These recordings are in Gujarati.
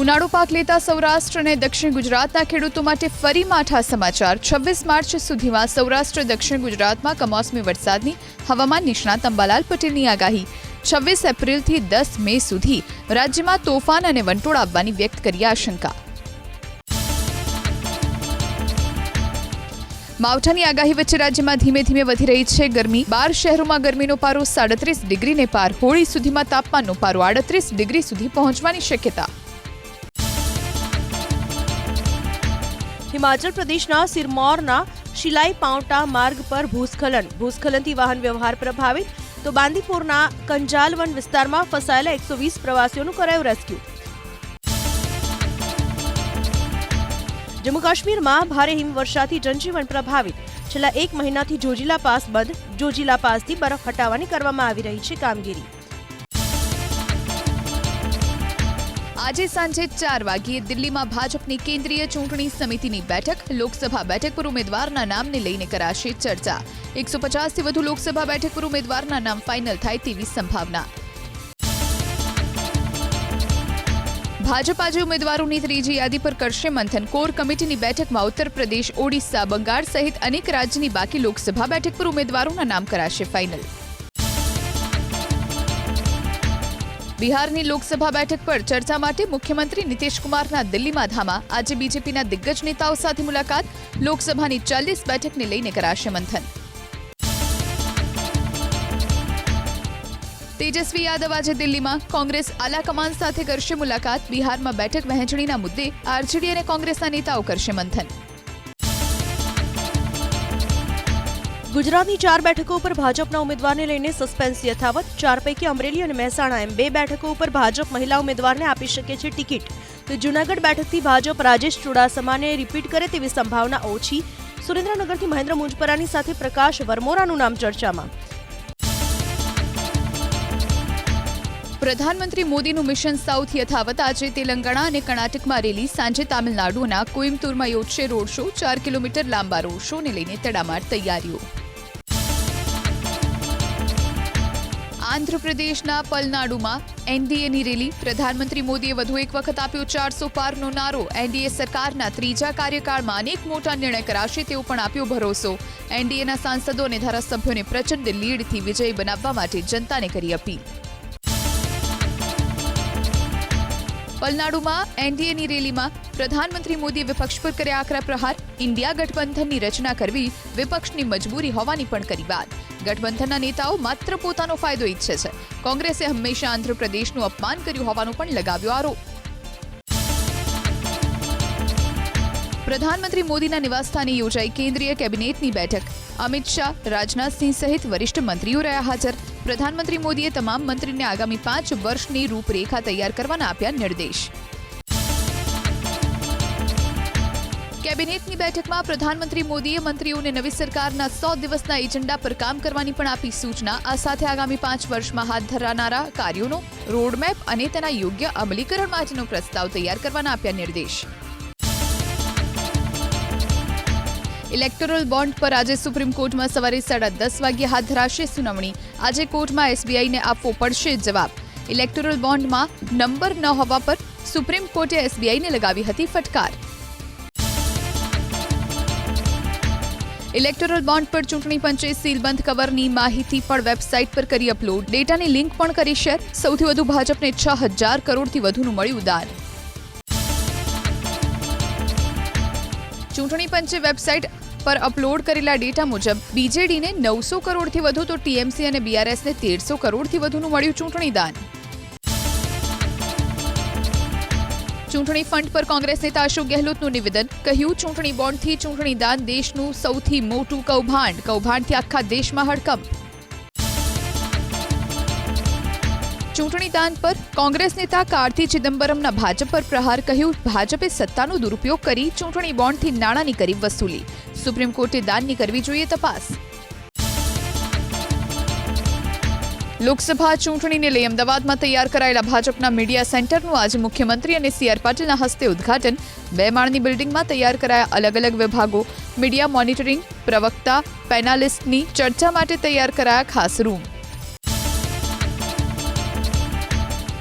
ઉનાળુ પાક લેતા સૌરાષ્ટ્ર અને દક્ષિણ ગુજરાતના ખેડૂતો માટે ફરી માઠા સમાચાર. છવ્વીસ માર્ચ સુધીમાં સૌરાષ્ટ્ર, દક્ષિણ ગુજરાતમાં કમોસમી વરસાદની હવામાન નિષ્ણાત અંબાલાલ પટેલની આગાહી. છવ્વીસ એપ્રિલથી દસ મે સુધી રાજ્યમાં તોફાન અને વંટોળ આવવાની વ્યક્ત કરી આશંકા. માવઠાની આગાહી વચ્ચે રાજ્યમાં ધીમે ધીમે વધી રહી છે ગરમી. બાર શહેરોમાં ગરમીનો પારો સાડત્રીસ ડિગ્રીને પાર. હોળી સુધીમાં તાપમાનનો પારો આડત્રીસ ડિગ્રી સુધી પહોંચવાની શક્યતા. હિમાચલ પ્રદેશના સિરમૌરના શિલાઈ પાઉટા માર્ગ પર ભૂસ્ખલન. ભૂસ્ખલનથી વાહન વ્યવહાર પ્રભાવિત. તો બાંદીપુરના કંજાલવન વિસ્તારમાં ફસાયેલા એકસો વીસ પ્રવાસીઓનું કરાયું રેસ્ક્યુ. જમ્મુ કાશ્મીરમાં ભારે હિમવર્ષાથી જનજીવન પ્રભાવિત. છેલ્લા એક મહિનાથી જોજીલા પાસ બંધ. જોજીલા પાસથી બરફ હટાવવાની કરવામાં આવી રહી છે કામગીરી. આજે સાંજે ચાર વાગ્યે દિલ્હીમાં ભાજપની કેન્દ્રીય ચૂંટણી સમિતિની બેઠક, લોકસભા બેઠક પર ઉમેદવારના નામને લઈને કરાશે ચર્ચા. એકસો પચાસથી વધુ લોકસભા બેઠક પર ઉમેદવારના નામ ફાઇનલ થાય તેવી સંભાવના. ભાજપ આજે ઉમેદવારોની ત્રીજી યાદી પર કરશે મંથન. કોર કમિટીની બેઠકમાં ઉત્તર પ્રદેશ, ઓડિશા, બંગાળ સહિત અનેક રાજ્યની બાકી લોકસભા બેઠક પર ઉમેદવારોના નામ કરાશે ફાઇનલ બિહારની લોકસભા બેઠક પર ચર્ચા માટે મુખ્યમંત્રી નીતિશ કુમારના દિલ્હીમાં ધામા. આજે બીજેપીના દિગ્ગજ નેતાઓ સાથે મુલાકાત. લોકસભાની ચાલીસ બેઠકને લઈને કરાશે મંથન. તેજસ્વી યાદવ આજે દિલ્હીમાં. કોંગ્રેસ આલાકમાન સાથે કરશે મુલાકાત. બિહારમાં બેઠક વહેંચણીના મુદ્દે આરજેડી અને કોંગ્રેસના નેતાઓ કરશે મંથન. ગુજરાતની ચાર બેઠકો ઉપર ભાજપના ઉમેદવારને લઈને સસ્પેન્સ યથાવત. ચાર પૈકી અમરેલી અને મહેસાણા એમ બે બેઠકો ઉપર ભાજપ મહિલા ઉમેદવારને આપી શકે છે ટિકિટ. તો જૂનાગઢ બેઠકથી ભાજપ રાજેશ ચુડાસમાને રિપીટ કરે તેવી સંભાવના ઓછી. સુરેન્દ્રનગરથી મહેન્દ્ર મુંજપરાની સાથે પ્રકાશ વર્મોરાનું નામ ચર્ચામાં. પ્રધાનમંત્રી મોદીનું મિશન સાઉથ યથાવત આજે તેલંગાણા અને કર્ણાટકમાં રેલી. સાંજે તામિલનાડુના કોઇમ્બતુરમાં યોજશે રોડ શો. ચાર કિલોમીટર લાંબા રોડ શોને લઈને તડામાર તૈયારીઓ. આંધ્રપ્રદેશના પલનાડુમાં એનડીએની રેલી. પ્રધાનમંત્રી મોદીએ વધુ એક વખત આપ્યો ચારસો પારનો નારો. એનડીએ સરકારના ત્રીજા કાર્યકાળમાં અનેક મોટા નિર્ણય કરાશે તેવો પણ આપ્યો ભરોસો. એનડીએના સાંસદો અને ધારાસભ્યોને પ્રચંડ લીડથી વિજય બનાવવા માટે જનતાને કરી અપીલ. પલનાડુમાં એનડીએની રેલીમાં પ્રધાનમંત્રી મોદીએ વિપક્ષ પર કર્યા આકરા પ્રહાર. ઇન્ડિયા ગઠબંધનની રચના કરવી વિપક્ષની મજબૂરી હોવાની પણ કરી વાત. ગઠબંધનના નેતાઓ માત્ર પોતાનો ફાયદો ઈચ્છે છે. કોંગ્રેસે હંમેશા આંધ્રપ્રદેશનું અપમાન કર્યું હોવાનો પણ લગાવ્યો આરોપ. પ્રધાનમંત્રી મોદીના નિવાસસ્થાને યોજાઈ કેન્દ્રીય કેબિનેટની બેઠક. અમિત શાહ, રાજનાથસિંહ સહિત વરિષ્ઠ મંત્રીઓ રહ્યા હાજર. પ્રધાનમંત્રી મોદીએ તમામ મંત્રીને આગામી પાંચ વર્ષની રૂપરેખા તૈયાર કરવાના આપ્યા નિર્દેશ. કેબિનેટની બેઠકમાં પ્રધાનમંત્રી મોદીએ મંત્રીઓને નવી સરકારના સો દિવસના એજન્ડા પર કામ કરવાની પણ આપી સૂચના. આ સાથે આગામી પાંચ વર્ષમાં હાથ ધરાનારા કાર્યોનો રોડમેપ અને તેના યોગ્ય અમલીકરણ માટેનો પ્રસ્તાવ તૈયાર કરવાના આપ્યા નિર્દેશ. ઇલેક્ટોરલ બોન્ડ પર આજે સુપ્રીમ કોર્ટમાં સવારે સાડા દસ વાગ્યે હાથ ધરાશે સુનાવણી. આજે કોર્ટમાં એસબીઆઈને આપવો પડશે જવાબ. ઇલેક્ટોરલ બોન્ડમાં નંબર ન હોવા પર સુપ્રીમ કોર્ટે એસબીઆઈને લગાવી હતી ફટકાર. ઇલેક્ટોરલ બોન્ડ પર ચૂંટણી પંચે સીલબંધ કવરની માહિતી પણ વેબસાઇટ પર કરી અપલોડ. ડેટાની લિંક પણ કરી શેર. સૌથી વધુ ભાજપને છ હજાર કરોડથી વધુનું મળ્યું દાન ચૂંટણી પંચે વેબસાઇટ પર અપલોડ કરેલા ડેટા મુજબ બીજેડીને નવસો કરોડથી વધુ તો ટીએમસી અને બીઆરએસને તેરસો કરોડથી વધુનું મળ્યું ચૂંટણી દાન. ચૂંટણી ફંડ પર કોંગ્રેસ નેતા અશોક ગેહલોતનું નિવેદન, કહ્યું, ચૂંટણી બોન્ડથી ચૂંટણી દાન દેશનું સૌથી મોટું કૌભાંડ. કૌભાંડથી આખા દેશમાં હડકંપ. ચૂંટણી દાન પર કોંગ્રેસ નેતા કાર્તિ ચિદમ્બરમના ભાજપ પર પ્રહાર, કહ્યું, ભાજપે સત્તાનો દુરુપયોગ કરી ચૂંટણી બોન્ડથી નાણાંની કરી વસૂલી. સુપ્રીમ કોર્ટે દાનની કરવી જોઈએ તપાસ. લોકસભા ચૂંટણીને લઈ અમદાવાદમાં તૈયાર કરાયેલા ભાજપના મીડિયા સેન્ટરનું આજે મુખ્યમંત્રી અને સીઆર પાટીલના હસ્તે ઉદ્ઘાટન. બે માળની બિલ્ડિંગમાં તૈયાર કરાયા અલગ અલગ વિભાગો. મીડિયા મોનિટરિંગ, પ્રવક્તા, પેનાલિસ્ટની ચર્ચા માટે તૈયાર કરાયા ખાસ રૂમ.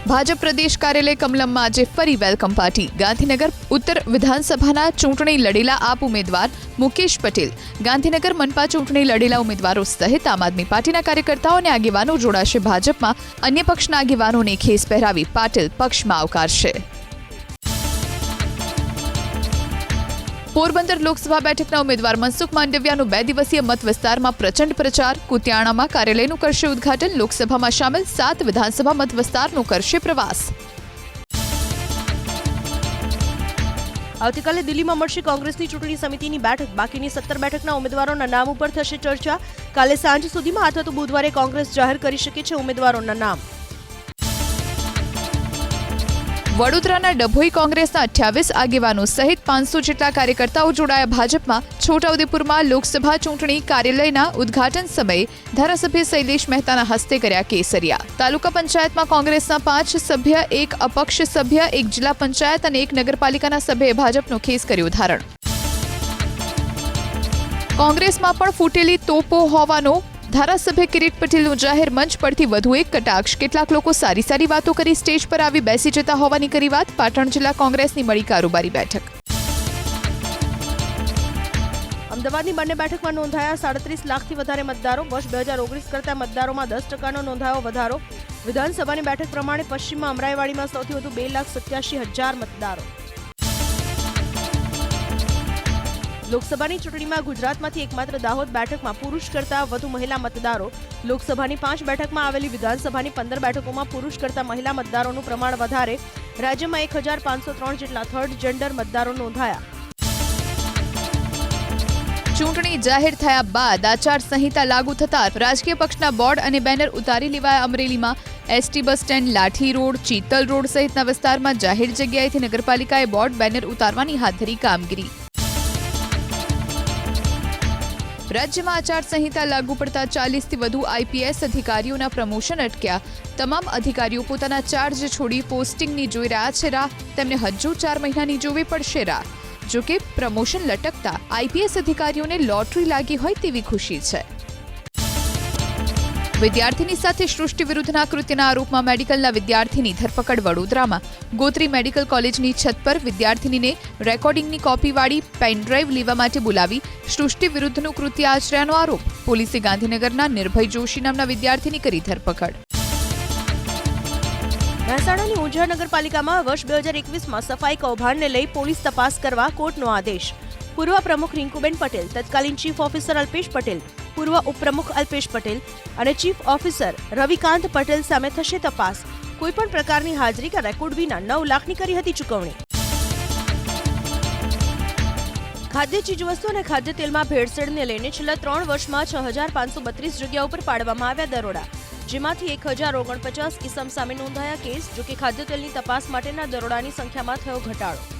ભાજપ પ્રદેશ કાર્યાલય કમલમમાં આજે ફરી વેલકમ પાર્ટી ગાંધીનગર ઉત્તર વિધાનસભાના ચૂંટણી લડેલા આપ ઉમેદવાર મુકેશ પટેલ. ગાંધીનગર મનપા ચૂંટણી લડેલા ઉમેદવારો સહિત આમ આદમી પાર્ટીના કાર્યકર્તાઓ અને આગેવાનો જોડાશે ભાજપમાં. અન્ય પક્ષના આગેવાનોને ખેસ પહેરાવી પાટીલ પક્ષમાં આવકારશે. પોરબંદર લોકસભા બેઠકના ઉમેદવાર મનસુખ માંડવિયાનું બે દિવસીય મત વિસ્તારમાં પ્રચંડ પ્રચાર. કુતિયાણામાં કાર્યાલયનું કરશે ઉદ્ઘાટન. લોકસભામાં સામેલ સાત વિધાનસભા મત વિસ્તારનો કરશે પ્રવાસ. આવતીકાલે દિલ્હીમાં મળશે કોંગ્રેસની ચૂંટણી સમિતિની બેઠક. બાકીની સત્તર બેઠકના ઉમેદવારોના નામ ઉપર થશે ચર્ચા. કાલે સાંજ સુધીમાં અથવા તો બુધવારે કોંગ્રેસ જાહેર કરી શકે છે ઉમેદવારોના નામ. વડોદરાના ડભોઈ કોંગ્રેસના અઠ્યાવીસ આગેવાનો સહિત પાંચસો જેટલા કાર્યકર્તાઓ જોડાયા ભાજપમાં. છોટાઉદેપુરમાં લોકસભા ચૂંટણી કાર્યાલયના ઉદ્ઘાટન સમયે ધારાસભ્ય શૈલેષ મહેતાના હસ્તે કર્યા કેસરિયા. તાલુકા પંચાયતમાં કોંગ્રેસના પાંચ સભ્ય, એક અપક્ષ સભ્ય, એક જિલ્લા પંચાયત અને એક નગરપાલિકાના સભ્યે ભાજપનો ખેસ કર્યો ધારણ. કોંગ્રેસમાં પણ ફૂટેલી તોપો હોવાનો ધારાસભ્ય કિરીટ પટેલનું જાહેર મંચ પરથી વધુ એક કટાક્ષ. કેટલાક લોકો સારી સારી વાતો કરી સ્ટેજ પર આવી બેસી જતા હોવાની કરી વાત. પાટણ જિલ્લા કોંગ્રેસની મળી કારોબારી બેઠક. અમદાવાદની બંને બેઠકમાં નોંધાયા સાડત્રીસ લાખથી વધારે મતદારો. વર્ષ બે હજાર ઓગણીસ કરતા મતદારોમાં દસ ટકાનો નોંધાયો વધારો. વિધાનસભાની બેઠક પ્રમાણે પશ્ચિમમાં અમરાઈવાડીમાં સૌથી વધુ બે લાખ સત્યાસી હજાર મતદારો. લોકસભાની ચૂંટણીમાં ગુજરાતમાંથી એકમાત્ર દાહોદ બેઠકમાં પુરુષ કરતાં વધુ મહિલા મતદારો. લોકસભાની પાંચ બેઠકમાં આવેલી વિધાનસભાની પંદર બેઠકોમાં પુરુષ કરતા મહિલા મતદારોનું પ્રમાણ વધારે. રાજ્યમાં એક હજાર પાંચસો ત્રણ જેટલા થર્ડ જેન્ડર મતદારો નોંધાયા. ચૂંટણી જાહેર થયા બાદ આચાર સંહિતા લાગુ થતા રાજકીય પક્ષના બોર્ડ અને બેનર ઉતારી લેવાયા અમરેલીમાં. ST bus stand, Lathi road, Chital road સહિતના વિસ્તારમાં જાહેર જગ્યાએથી નગરપાલિકાએ બોર્ડ, બેનર ઉતારવાની હાથ ધરી કામગીરી. રાજ્યમાં આચાર સંહિતા લાગુ પડતા ચાલીસથી વધુ આઈપીએસ અધિકારીઓના પ્રમોશન અટક્યા. તમામ અધિકારીઓ પોતાના ચાર્જ છોડી પોસ્ટિંગની જોઈ રહ્યા છે રાહ. તેમને હજુ ચાર મહિનાની જોવી પડશે રાહ. જોકે પ્રમોશન લટકતા આઈપીએસ અધિકારીઓને લોટરી લાગી હોય તેવી ખુશી છે. વિદ્યાર્થીની સાથે સૃષ્ટિ વિરુદ્ધના કૃત્યના આરોપમાં મેડિકલના વિદ્યાર્થીની ધરપકડ વડોદરામાં. ગોત્રી મેડિકલ કોલેજની છત પર વિદ્યાર્થીનીને રેકોર્ડિંગની કોપીવાળી પેનડ્રાઈવ લેવા માટે બોલાવી સૃષ્ટિ વિરુદ્ધનું કૃત્ય આચર્યાનો આરોપ. પોલીસે ગાંધીનગરના નિર્ભય જોશી નામના વિદ્યાર્થીની કરી ધરપકડ. મહેસાણાની ઉંઝા નગરપાલિકામાં વર્ષ બે હજાર એકવીસમાં સફાઈ કૌભાંડને લઈ પોલીસ તપાસ કરવા કોર્ટનો આદેશ. પૂર્વ પ્રમુખ રિંકુબેન પટેલ, તત્કાલીન ચીફ ઓફિસર અલ્પેશ પટેલ પૂર્વ ઉપપ્રમુખ અલ્પેશ પટેલ અને ચીફ ઓફિસર રવિકાંત પટેલ સામે થશે તપાસ. કોઈપણ પ્રકારની હાજરી કે રેકોર્ડ વિના નવ લાખની કરી હતી ચૂકવણી. ખાદ્ય ચીજવસ્તુ અને ખાદ્ય તેલમાં ભેળસેળને લઈને છેલ્લા ત્રણ વર્ષમાં છ હજાર પાંચસો બત્રીસ જગ્યા ઉપર પાડવામાં આવ્યા દરોડા. જેમાંથી એક હજાર ઓગણપચાસ ઇસમ સામે નોંધાયા કેસ, જોકે ખાદ્ય તેલની તપાસ માટેના દરોડાની સંખ્યામાં થયો ઘટાડો.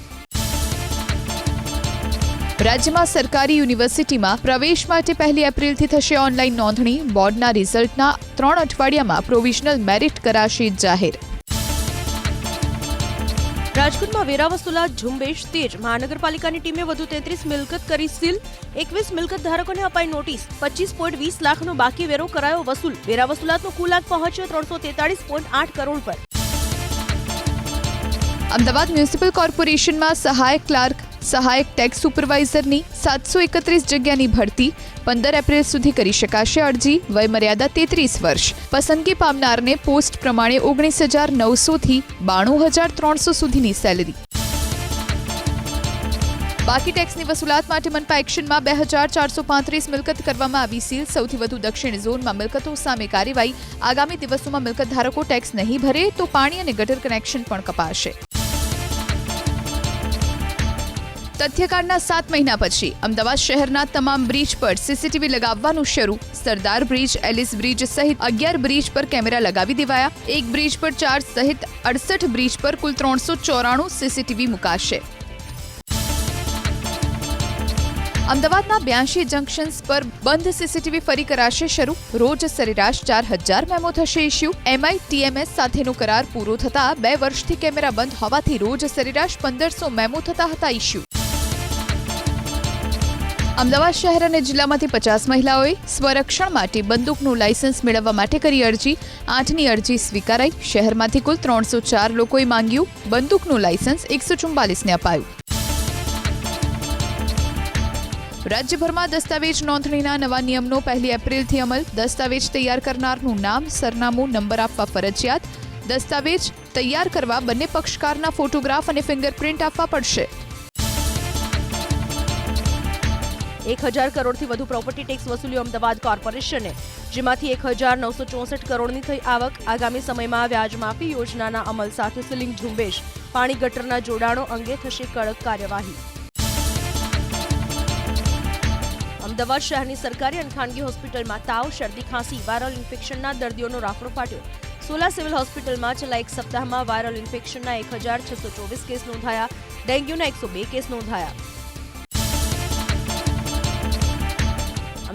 રાજ્યમાં સરકારી યુનિવર્સિટીમાં પ્રવેશ માટે પહેલી એપ્રિલથી થશે ઓનલાઈન નોંધણી. બોર્ડના રિઝલ્ટના ત્રણ અઠવાડિયામાં પ્રોવિઝનલ મેરિટ કરાશે જાહેર. રાજકોટમાં વેરા વસૂલાત ઝુંબેશ તેજ મહાનગરપાલિકાની ટીમે વધુ તેત્રીસ મિલકત કરી સીલ. એકવીસ મિલકત ધારકોને અપાઈ નોટિસ. પચીસ પોઈન્ટ વીસ લાખનો બાકી વેરો કરાયો વસૂલ. વેરા વસૂલાતનો કુલ આંક પહોંચ્યો ત્રણસો તેતાળીસ પોઈન્ટ આઠ કરોડ પર. અમદાવાદ મ્યુનિસિપલ કોર્પોરેશનમાં સહાયક ક્લાર્ક સહાયક ટેક્સ સુપરવાઇઝરની સાતસો એકત્રીસ જગ્યાની ભરતી પંદર એપ્રિલ સુધી કરી શકાશે અરજી, વયમર્યાદા તેત્રીસ વર્ષ. પસંદગી પામનારને પોસ્ટ પ્રમાણે ઓગણીસ હજાર નવસોથી બાણું હજાર ત્રણસો સુધીની સેલરી. બાકી ટેક્સની વસૂલાત માટે મનપા એક્શનમાં બે હજાર ચારસો પાંત્રીસ મિલકત કરવામાં આવી સીલ. સૌથી વધુ દક્ષિણ ઝોનમાં મિલકતો સામે કાર્યવાહી. આગામી દિવસોમાં મિલકત ધારકો ટેક્સ નહીં ભરે તો પાણી અને ગટર કનેક્શન પણ કપાશે. તથ્યકાળના સાત મહિના પછી અમદાવાદ શહેરના તમામ બ્રિજ પર સીસીટીવી લગાવવાનું શરૂ. સરદાર બ્રિજ, એલિસ બ્રિજ સહિત અગિયાર બ્રિજ પર કેમેરા લગાવી દેવાયા. એક બ્રિજ પર ચાર સહિત અડસઠ બ્રિજ પર કુલ ત્રણસો ચોરાણું સીસીટીવી મુકાશે. અમદાવાદના બ્યાસી જંકશન્સ પર બંધ સીસીટીવી ફરી કરાશે શરૂ. રોજ સરેરાશ ચાર હજાર મેમો થશે ઇસ્યુ એમઆઈ ટીએમએસ સાથેનો કરાર પૂરો થતા બે વર્ષથી કેમેરા બંધ હોવાથી રોજ સરેરાશ પંદરસો મેમો થતા હતા ઇસ્યુ અમદાવાદ શહેર અને જિલ્લામાંથી પચાસ મહિલાઓએ સ્વરક્ષણ માટે બંદૂકનું લાયસન્સ મેળવવા માટે કરી અરજી. આઠની અરજી સ્વીકારાઈ. શહેરમાંથી કુલ ત્રણસો ચાર લોકોએ માંગ્યું. બંદૂકનું લાયસન્સ એકસો ચુમ્બાલીસને અપાયું. રાજ્યભરમાં દસ્તાવેજ નોંધણીના નવા નિયમનો પહેલી એપ્રિલથી અમલ. દસ્તાવેજ તૈયાર કરનારનું નામ, સરનામું, નંબર આપવા ફરજિયાત. દસ્તાવેજ તૈયાર કરવા બંને પક્ષકારના ફોટોગ્રાફ અને ફિંગરપ્રિન્ટ આપવા પડશે. એક હજાર કરોડથી વધુ પ્રોપર્ટી ટેક્સ વસૂલ્યો અમદાવાદ કોર્પોરેશને જેમાંથી એક હજાર નવસો ચોસઠ કરોડની થઈ આવક. આગામી સમયમાં વ્યાજ માફી યોજનાના અમલ સાથે સીલિંગ ઝુંબેશ. પાણી ગટરના જોડાણો અંગે થશે કડક કાર્યવાહી. અમદાવાદ શહેરની સરકારી અને ખાનગી હોસ્પિટલમાં તાવ, શરદી, ખાંસી વાયરલ ઇન્ફેક્શનના દર્દીઓનો રાફડો ફાટ્યો. સોલા સિવિલ હોસ્પિટલમાં છેલ્લા એક સપ્તાહમાં વાયરલ ઇન્ફેક્શનના એક હજાર છસો ચોવીસ કેસ નોંધાયા. ડેન્ગ્યુના એકસો બે કેસ નોંધાયા.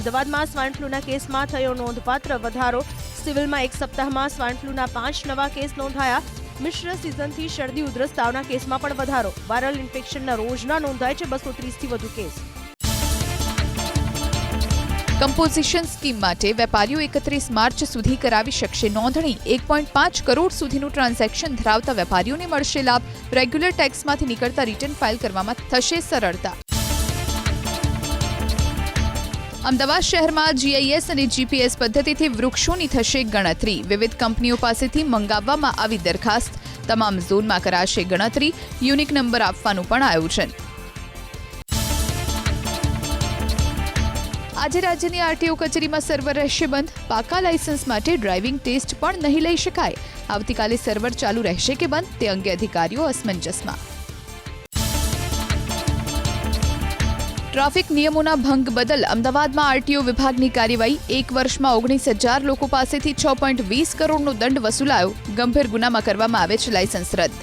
અમદાવાદમાં સ્વાઇન ફ્લૂના કેસમાં થયો નોંધપાત્ર વધારો. સિવિલમાં એક સપ્તાહમાં સ્વાઇન ફ્લૂના પાંચ નવા કેસ નોંધાયા. મિશ્ર સિઝનથી શરદી ઉધરસ તાવના કેસમાં પણ વધારો. વાયરલ ઇન્ફેક્શનના રોજના નોંધાય છે બસો ત્રીસથી વધુ કેસ. કમ્પોઝિશન સ્કીમ માટે વેપારીઓ એકત્રીસ માર્ચ સુધી કરાવી શકશે નોંધણી. એક પોઈન્ટ પાંચ કરોડ સુધીનું ટ્રાન્ઝેક્શન ધરાવતા વેપારીઓને મળશે લાભ. રેગ્યુલર ટેક્સમાંથી નીકળતા રિટર્ન ફાઇલ કરવામાં થશે સરળતા. અમદાવાદ શહેરમાં જીઆઈએસ અને જીપીએસ પદ્ધતિથી વૃક્ષોની થશે ગણતરી. વિવિધ કંપનીઓ પાસેથી મંગાવવામાં આવી દરખાસ્ત. તમામ ઝોનમાં કરાશે ગણતરી. યુનિક નંબર આપવાનું પણ આયોજન. આજે રાજ્યની આરટીઓ કચેરીમાં સર્વર રહેશે બંધ. પાકા લાયસન્સ માટે ડ્રાઇવિંગ ટેસ્ટ પણ નહીં લઈ શકાય. આવતીકાલે સર્વર ચાલુ રહેશે કે બંધ તે અંગે અધિકારીઓ અસમંજસમાં. ટ્રાફિક નિયમોના ભંગ બદલ અમદાવાદમાં આરટીઓ વિભાગની કાર્યવાહી એક વર્ષમાં ઓગણીસ હજાર લોકો પાસેથી છ પોઈન્ટ વીસ કરોડનો દંડ વસૂલાયો. ગંભીર ગુનામાં કરવામાં આવે છે લાયસન્સ રદ.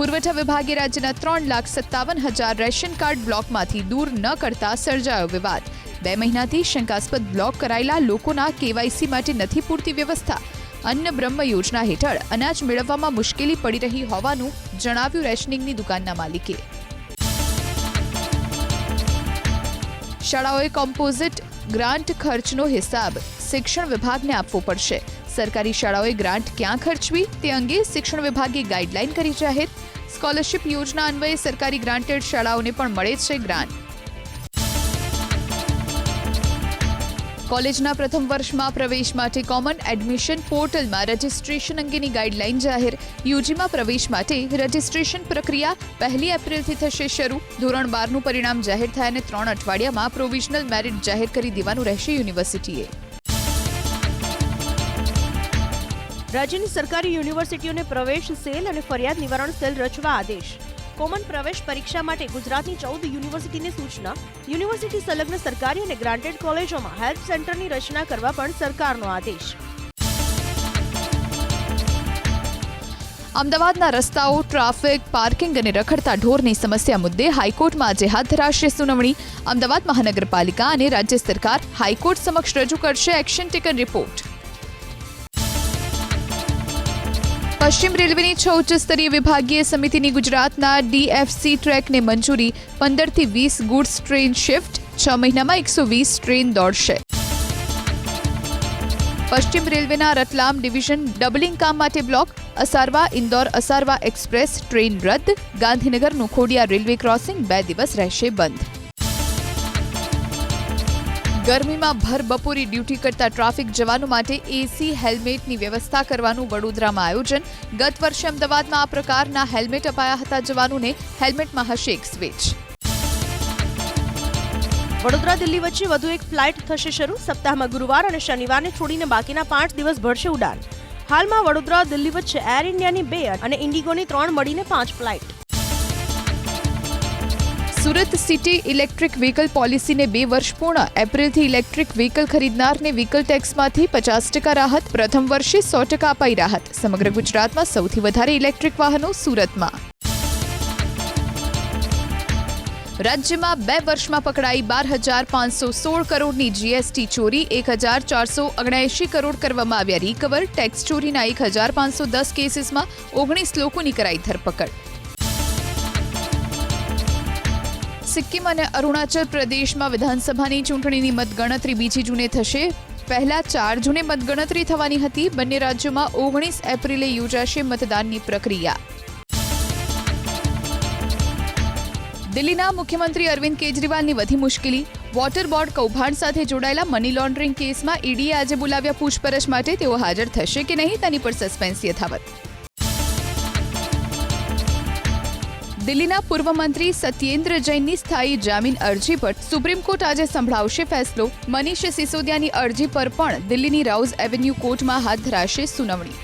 પુરવઠા વિભાગે રાજ્યના ત્રણ લાખ સત્તાવન હજાર રેશન કાર્ડ બ્લોકમાંથી દૂર ન કરતા સર્જાયો વિવાદ. બે મહિનાથી શંકાસ્પદ બ્લોક કરાયેલા લોકોના કેવાયસી માટે નથી પૂરતી વ્યવસ્થા. અન્ન બ્રહ્મ યોજના હેઠળ અનાજ મેળવવામાં મુશ્કેલી પડી રહી હોવાનું જણાવ્યું રેશનિંગની દુકાનના માલિકે. શાળાઓએ કોમ્પોઝિટ ગ્રાન્ટ ખર્ચનો હિસાબ શિક્ષણ વિભાગને આપવો પડશે. સરકારી શાળાઓએ ગ્રાન્ટ ક્યાં ખર્ચવી તે અંગે શિક્ષણ વિભાગે ગાઈડલાઈન કરી જાહેર. સ્કોલરશિપ યોજના અન્વયે સરકારી ગ્રાન્ટેડ શાળાઓને પણ મળે છે ગ્રાન્ટ. કોલેજના પ્રથમ વર્ષમાં પ્રવેશ માટે કોમન એડમિશન પોર્ટલમાં રજિસ્ટ્રેશન અંગેની ગાઈડલાઈન જાહેર. યુજીમાં પ્રવેશ માટે રજિસ્ટ્રેશન પ્રક્રિયા પહેલી એપ્રિલથી થશે શરૂ. ધોરણ બારનું પરિણામ જાહેર થાય અને ત્રણ અઠવાડિયામાં પ્રોવિઝનલ મેરિટ જાહેર કરી દેવાનું રહેશે યુનિવર્સિટીએ. રાજ્યની સરકારી યુનિવર્સિટીઓને પ્રવેશ સેલ અને ફરિયાદ નિવારણ સેલ રચવા આદેશ. કોમન પ્રવેશ પરીક્ષા માટે ગુજરાતની ચૌદ યુનિવર્સિટીની સૂચના. યુનિવર્સિટી સંલગ્ન સરકારી અને ગ્રાન્ટેડ કોલેજોમાં હેલ્પ સેન્ટરની રચના કરવા પણ સરકારનો આદેશ. અમદાવાદના રસ્તાઓ, ટ્રાફિક, પાર્કિંગ અને રખડતા ઢોરની સમસ્યા મુદ્દે હાઈકોર્ટમાં આજે હાથ ધરાશે સુનાવણી. અમદાવાદ મહાનગરપાલિકા અને રાજ્ય સરકાર હાઈકોર્ટ સમક્ષ રજૂ કરશે એક્શન ટેકન રિપોર્ટ. પશ્ચિમ રેલવેની છ ઉચ્ચ સ્તરીય વિભાગીય સમિતિની ગુજરાતના ડીએફસી ટ્રેકને મંજૂરી પંદરથી વીસ ગુડ્સ ટ્રેન શિફ્ટ છ મહિનામાં એકસો વીસ ટ્રેન દોડશે પશ્ચિમ રેલવેના રતલામ ડિવિઝન ડબલિંગ કામ માટે block Asarva Indore Asarva express train રદ ગાંધીનગરનું ખોડિયા રેલવે ક્રોસિંગ બે દિવસ રહેશે બંધ ગરમીમાં ભર બપોરે ડ્યુટી કરતા ટ્રાફિક જવાનો માટે એસી હેલ્મેટની વ્યવસ્થા કરવાનું વડોદરામાં આયોજન. ગત વર્ષે અમદાવાદમાં આ પ્રકારના હેલ્મેટ અપાયા હતા જવાનોને હેલ્મેટમાં હશે એક સ્વિચ. વડોદરા દિલ્હી વચ્ચે વધુ એક ફ્લાઇટ થશે શરૂ. સપ્તાહમાં ગુરુવાર અને શનિવારને છોડીને બાકીના પાંચ દિવસ ભરશે ઉડાન. હાલમાં વડોદરા દિલ્હી વચ્ચે એર ઇન્ડિયાની બે અને ઇન્ડિગોની ત્રણ મળીને પાંચ flight. Surat city electric vehicle પોલિસીને બે વર્ષ પૂર્ણ. એપ્રિલથી ઇલેક્ટ્રિક વ્હીકલ ખરીદનારને વ્હીકલ ટેક્સમાંથી પચાસ ટકા રાહત, પ્રથમ વર્ષે સો ટકા અપાઈ રાહત. સમગ્ર ગુજરાતમાં સૌથી વધારે ઇલેક્ટ્રિક વાહનો સુરતમાં. રાજ્યમાં બે વર્ષમાં પકડાઈ બાર હજાર પાંચસો સોળ કરોડની જીએસટી ચોરી, એક હજાર ચારસો ઓગણએંશી કરોડ કરવામાં આવ્યા રિકવર ટેક્સ ચોરીના એક હજાર પાંચસો દસ કેસીસમાં ઓગણીસ લોકોની કરાઈ ધરપકડ. સિક્કિમ અને અરુણાચલ પ્રદેશમાં વિધાનસભાની ચૂંટણીની મતગણતરી બીજી જૂને થશે. પહેલા ચાર જૂને મતગણતરી થવાની હતી. બંને રાજ્યોમાં ઓગણીસ એપ્રિલે યોજાશે મતદાનની પ્રક્રિયા. દિલ્હીના મુખ્યમંત્રી અરવિંદ કેજરીવાલની વધી મુશ્કેલી. વોટર બોર્ડ કૌભાંડ સાથે જોડાયેલા મની લોન્ડરિંગ કેસમાં ઈડીએ આજે બોલાવ્યા પૂછપરછ માટે તેઓ હાજર થશે કે નહીં તેની પર સસ્પેન્સ યથાવત. દિલ્હીના પૂર્વ મંત્રી સત્યેન્દ્ર જૈનની સ્થાયી જામીન અરજી પર સુપ્રીમ કોર્ટ આજે સંભળાવશે ફેસલો. મનીષ સિસોદિયાની અરજી પર પણ દિલ્હીની રાઉઝ એવન્યુ કોર્ટમાં હાથ ધરાશે સુનાવણી.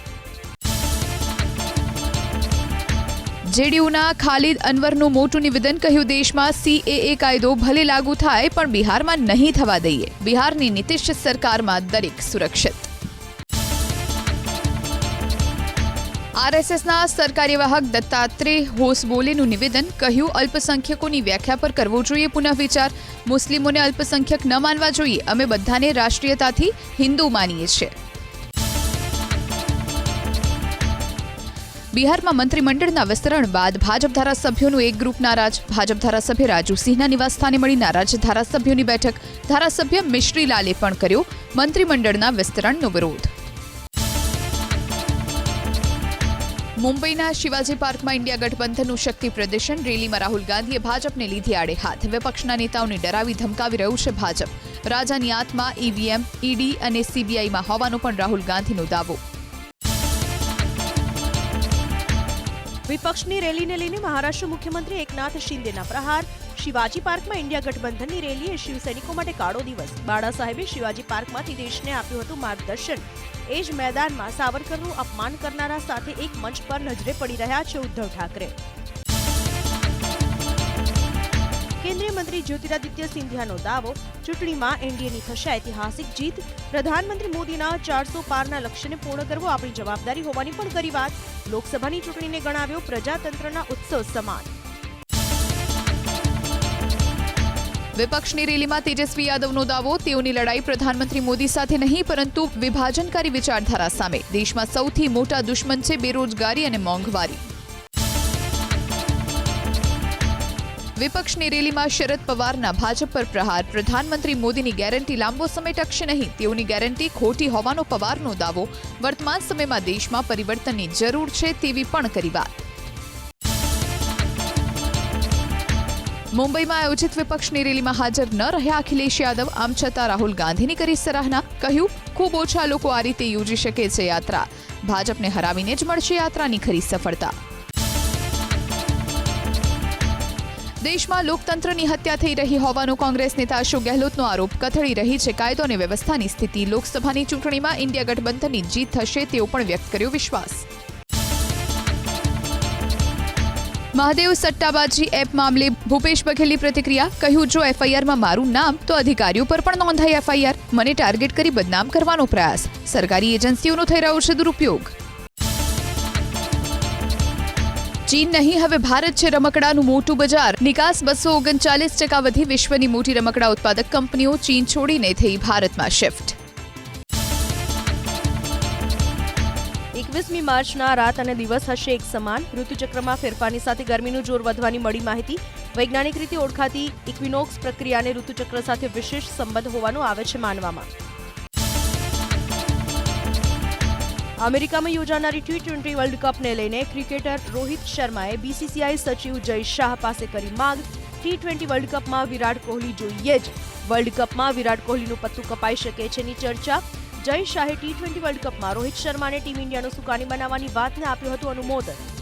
જેડીયુના ખાલિદ અનવરનું મોટું નિવેદન કહ્યું, દેશમાં સીએએ કાયદો ભલે લાગુ થાય, પણ બિહારમાં નહીં થવા દઈએ. બિહારની નીતિશ સરકારમાં દરેક સુરક્ષિત. આરએસએસના સરકારી વાહક દત્તાત્રેય હોસબોલેનું નિવેદન કહ્યું, અલ્પસંખ્યકોની વ્યાખ્યા પર કરવો જોઈએ પુનઃવિચાર. મુસ્લિમોને અલ્પસંખ્યક ન માનવા જોઈએ. અમે બધાને રાષ્ટ્રીયતાથી હિન્દુ માનીએ છીએ. બિહારમાં મંત્રીમંડળના વિસ્તરણ બાદ ભાજપ ધારાસભ્યોનું એક ગ્રુપ નારાજ. ભાજપ ધારાસભ્ય રાજુસિંહના નિવાસસ્થાને મળી નારાજ ધારાસભ્યોની બેઠક. ધારાસભ્ય મિશ્રીલાલે પણ કર્યો મંત્રીમંડળના વિસ્તરણનો વિરોધ. મુંબઈના શિવાજી પાર્કમાં ઇન્ડિયા ગઠબંધનનું શક્તિ પ્રદર્શન, રેલીમાં રાહુલ ગાંધીએ ભાજપને લીધી આડે હાથ. વિપક્ષના નેતાઓને ડરાવી ધમકાવી રહ્યું છે ભાજપ. રાજાની આત્મા, ઈવીએમ, ઈડી અને સીબીઆઈમાં હોવાનો પણ રાહુલ ગાંધીનો દાવો. વિપક્ષની રેલીને લઈને મહારાષ્ટ્ર મુખ્યમંત્રી એકનાથ શિંદેના પ્રહાર શિવાજી પાર્કમાં ઇન્ડિયા ગઠબંધનની રેલીએ શિવસૈનિકો માટે કાળો દિવસ. બાળા સાહેબે શિવાજી પાર્કમાંથી દેશને આપ્યું હતું માર્ગદર્શન. એ જ મેદાનમાં સાવરકરનું અપમાન કરનારા સાથે એક મંચ પર નજરે પડી રહ્યા છે ઉદ્ધવ ઠાકરે. કેન્દ્રીય મંત્રી જ્યોતિરાદિત્ય સિંધિયાનો દાવો, ચૂંટણીમાં એનડીએની થશે ઐતિહાસિક જીત. પ્રધાનમંત્રી મોદીના ચારસો પારના લક્ષ્યને પૂર્ણ કરવો આપણી જવાબદારી હોવાની પણ કરી વાત. લોકસભાની ચૂંટણીને ગણાવ્યો પ્રજાતંત્રના ઉત્સવ સમાન. વિપક્ષની રેલીમાં તેજસ્વી યાદવનો દાવો, તેઓની લડાઈ પ્રધાનમંત્રી મોદી સાથે નહીં, પરંતુ વિભાજનકારી વિચારધારા સામે. દેશમાં સૌથી મોટા દુશ્મન છે બેરોજગારી અને મોંઘવારી. વિપક્ષની રેલીમાં શરદ પવારના ભાજપ પર પ્રહાર. પ્રધાનમંત્રી મોદીની ગેરંટી લાંબો સમય ટકશે નહીં. તેઓની ગેરંટી ખોટી હોવાનો પવારનો દાવો. વર્તમાન સમયમાં દેશમાં પરિવર્તનની જરૂર છે તેવી પણ કરી વાત. મુંબઈમાં આયોજિત વિપક્ષની રેલીમાં હાજર ન રહ્યા અખિલેશ યાદવ. આમ છતાં રાહુલ ગાંધીની કરી સરાહના. કહ્યું, ખૂબ ઓછા લોકો આ રીતે યોજી શકે છે યાત્રા. ભાજપને હરાવીને જ મળશે યાત્રાની ખરી સફળતા. દેશમાં લોકતંત્રની હત્યા થઈ રહી હોવાનો કોંગ્રેસ નેતા અશોક ગેહલોતનો આરોપ. કથળી રહી છે કાયદો અને વ્યવસ્થાની સ્થિતિ. લોકસભાની ચૂંટણીમાં ઇન્ડિયા ગઠબંધનની જીત થશે તેવો પણ વ્યક્ત કર્યો વિશ્વાસ. મહાદેવ સટ્ટાબાજી એપ મામલે ભૂપેશ બઘેલની પ્રતિક્રિયા, કહ્યું, જો એફઆઈઆરમાં મારું નામ, તો અધિકારીઓ પર પણ નોંધાઈ એફઆઈઆર. મને ટાર્ગેટ કરી બદનામ કરવાનો પ્રયાસ. સરકારી એજન્સીઓનો થઈ રહ્યો છે દુરુપયોગ. ચીન નહીં, હવે ભારત છે રમકડાનું મોટું બજાર. નિકાસ બસો ઓગણચાલીસ ટકા વધી વિશ્વની મોટી રમકડા ઉત્પાદક કંપનીઓ ચીન છોડીને થઈ ભારતમાં શિફ્ટ. એકવીસમી માર્ચના રાત અને દિવસ હશે એક સમાન. ઋતુચક્રમાં ફેરફારની સાથે ગરમીનું જોર વધવાની મળી માહિતી. વૈજ્ઞાનિક રીતે ઓળખાતી ઇક્વિનોક્સ પ્રક્રિયાને ઋતુચક્ર સાથે વિશેષ સંબંધ હોવાનું આવે છે માનવામાં. અમેરિકામાં યોજાનારી ટી ટ્વેન્ટી વર્લ્ડ કપને લઈને ક્રિકેટર રોહિત શર્માએ બીસીસીઆઈ સચિવ જય શાહ પાસે કરી માંગ. ટી ટ્વેન્ટી વર્લ્ડ કપમાં વિરાટ કોહલી જોઈએ જ. વર્લ્ડ કપમાં વિરાટ કોહલીનું પત્તું કપાઈ શકે છેની ચર્ચા. જય શાહે ટી ટ્વેન્ટી વર્લ્ડ કપમાં રોહિત શર્માને ટીમ ઇન્ડિયાનો સુકાની બનાવવાની વાતને આપ્યું હતું અનુમોદન.